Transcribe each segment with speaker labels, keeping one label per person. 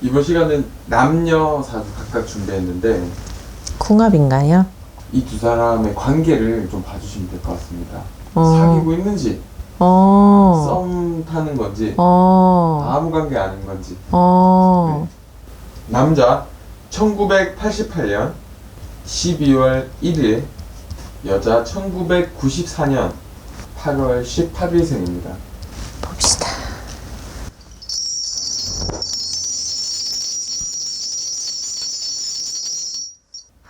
Speaker 1: 이번 시간은 남녀 사주 각각 준비했는데
Speaker 2: 궁합인가요?
Speaker 1: 이 두 사람의 관계를 좀 봐주시면 될 것 같습니다.
Speaker 2: 어.
Speaker 1: 사귀고 있는지,
Speaker 2: 어.
Speaker 1: 썸 타는 건지,
Speaker 2: 어.
Speaker 1: 아무 관계 아닌 건지.
Speaker 2: 어.
Speaker 1: 남자 1988년 12월 1일, 여자 1994년 8월 18일생입니다.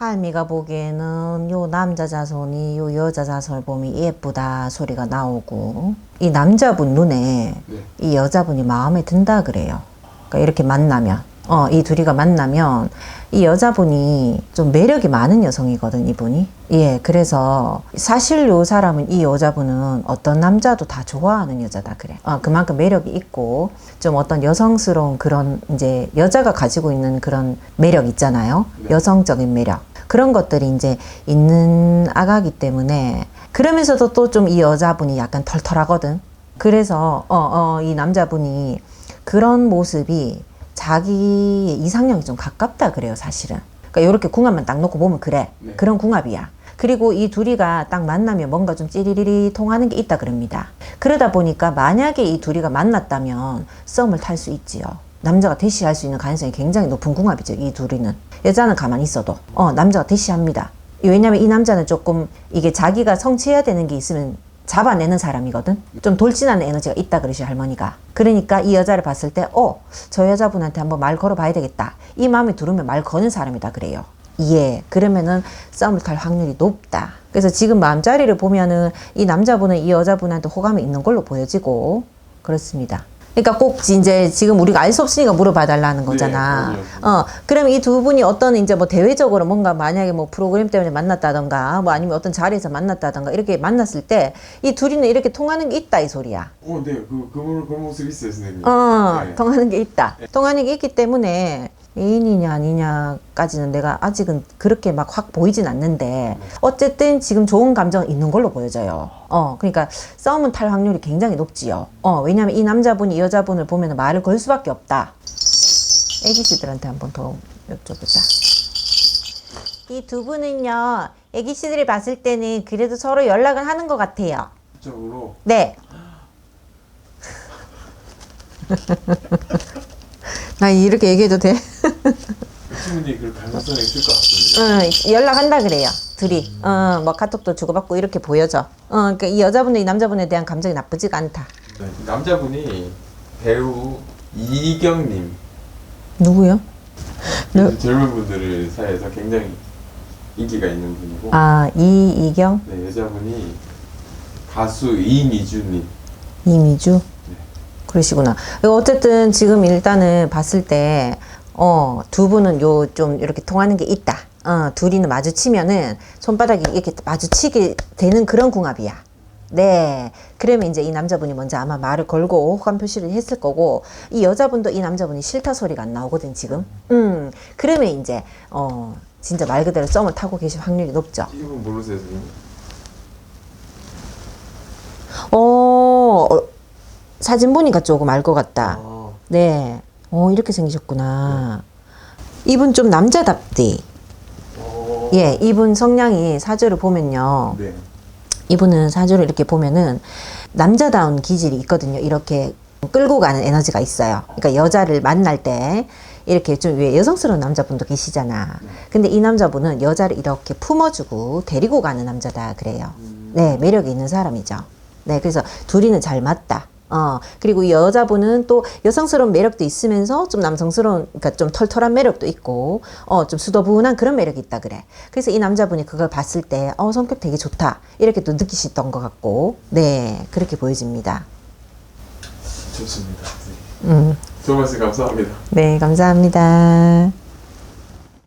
Speaker 2: 할미가 보기에는 요 남자 자손이 요 여자 자손을 보면 예쁘다 소리가 나오고 이 남자분 눈에
Speaker 1: 네.
Speaker 2: 이 여자분이 마음에 든다 그래요. 그러니까 이렇게 만나면 어, 이 둘이가 만나면 이 여자분이 좀 매력이 많은 여성이거든, 이분이. 예, 그래서 사실 요 사람은 이 여자분은 어떤 남자도 다 좋아하는 여자다 그래. 어, 그만큼 매력이 있고 좀 어떤 여성스러운 그런 이제 여자가 가지고 있는 그런 매력 있잖아요.
Speaker 1: 네.
Speaker 2: 여성적인 매력. 그런 것들이 이제 있는 아가기 때문에 그러면서도 또 좀 이 여자분이 약간 털털하거든. 그래서 어, 어, 이 남자분이 그런 모습이 자기 이상형이 좀 가깝다 그래요, 사실은. 그러니까 이렇게 궁합만 딱 놓고 보면 그래.
Speaker 1: 네.
Speaker 2: 그런 궁합이야. 그리고 이 둘이가 딱 만나면 뭔가 좀 찌리리리 통하는 게 있다 그럽니다. 그러다 보니까 만약에 이 둘이가 만났다면 썸을 탈 수 있지요. 남자가 대시할 수 있는 가능성이 굉장히 높은 궁합이죠, 이 둘이는. 여자는 가만히 있어도, 어, 남자가 대시합니다. 왜냐면 이 남자는 조금 이게 자기가 성취해야 되는 게 있으면 잡아내는 사람이거든. 좀 돌진하는 에너지가 있다 그러시 할머니가. 그러니까 이 여자를 봤을 때, 어, 저 여자분한테 한번 말 걸어봐야 되겠다. 이 마음이 들으면 말 거는 사람이다 그래요. 예, 그러면은 싸움을 탈 확률이 높다. 그래서 지금 마음자리를 보면은 이 남자분은 이 여자분한테 호감이 있는 걸로 보여지고 그렇습니다. 그러니까 꼭 이제 지금 우리가 알 수 없으니까 물어봐 달라는 거잖아.
Speaker 1: 네.
Speaker 2: 어, 그럼 이 두 분이 어떤 이제 뭐 대외적으로 뭔가 만약에 뭐 프로그램 때문에 만났다던가 뭐 아니면 어떤 자리에서 만났다던가 이렇게 만났을 때 이 둘이는 이렇게 통하는 게 있다 이 소리야.
Speaker 1: 어, 네, 그, 그, 그 모습 있어요, 선생님.
Speaker 2: 어,
Speaker 1: 네.
Speaker 2: 통하는 게 있다. 통하는 게 있기 때문에 애인이냐 아니냐까지는 내가 아직은 그렇게 막 확 보이진 않는데 어쨌든 지금 좋은 감정은 있는 걸로 보여져요. 어, 그러니까 싸움은 탈 확률이 굉장히 높지요. 어, 왜냐면 이 남자분이 이 여자분을 보면 말을 걸 수밖에 없다. 애기씨들한테 한번 더 여쭤보자. 이 두 분은요, 애기씨들이 봤을 때는 그래도 서로 연락을 하는 것 같아요.
Speaker 1: 쪽으로
Speaker 2: 네. 나 이렇게 얘기해도 돼?
Speaker 1: 충분히 그 가능성이 있을 것 같습니다.
Speaker 2: 응, 연락한다 그래요. 둘이. 어, 뭐 카톡도 주고받고 이렇게 보여져. 어, 그러니까 이 여자분도 이 남자분에 대한 감정이 나쁘지가 않다.
Speaker 1: 네, 남자분이 배우 이경님
Speaker 2: 누구요? 네.
Speaker 1: 젊은 분들 사이에서 굉장히 인기가 있는 분이고
Speaker 2: 아, 이이경,
Speaker 1: 네, 여자분이 가수 이미주님
Speaker 2: 이미주. 그러시구나. 이거 어쨌든 지금 일단은 봤을 때, 어, 두 분은 요 좀 이렇게 통하는 게 있다. 어, 둘이는 마주치면은 손바닥이 이렇게 마주치게 되는 그런 궁합이야. 네. 그러면 이제 이 남자분이 먼저 아마 말을 걸고 호감 표시를 했을 거고, 이 여자분도 이 남자분이 싫다 소리가 안 나오거든, 지금. 음. 그러면 이제, 어, 진짜 말 그대로 썸을 타고 계실 확률이 높죠.
Speaker 1: 이분 모르세요 선생님?
Speaker 2: 어, 어, 사진 보니까 조금 알 것 같다.
Speaker 1: 아,
Speaker 2: 네. 어, 이렇게 생기셨구나. 이분 좀 남자답디.
Speaker 1: 어,
Speaker 2: 예, 이분 성향이 사주를 보면요.
Speaker 1: 네.
Speaker 2: 이분은 사주를 이렇게 보면은 남자다운 기질이 있거든요. 이렇게 끌고 가는 에너지가 있어요. 그러니까 여자를 만날 때 이렇게 좀 왜 여성스러운 남자분도 계시잖아. 근데 이 남자분은 여자를 이렇게 품어주고 데리고 가는 남자다 그래요. 네, 매력이 있는 사람이죠. 네, 그래서 둘이는 잘 맞다. 어, 그리고 이 여자분은 또 여성스러운 매력도 있으면서 좀 남성스러운, 그러니까 좀 털털한 매력도 있고, 어, 좀 수더분한 그런 매력이 있다 그래. 그래서 이 남자분이 그걸 봤을 때, 어, 성격 되게 좋다. 이렇게 또 느끼셨던 것 같고, 네, 그렇게 보여집니다.
Speaker 1: 좋습니다. 선생님.
Speaker 2: 음,
Speaker 1: 좋은 말씀 감사합니다.
Speaker 2: 네, 감사합니다.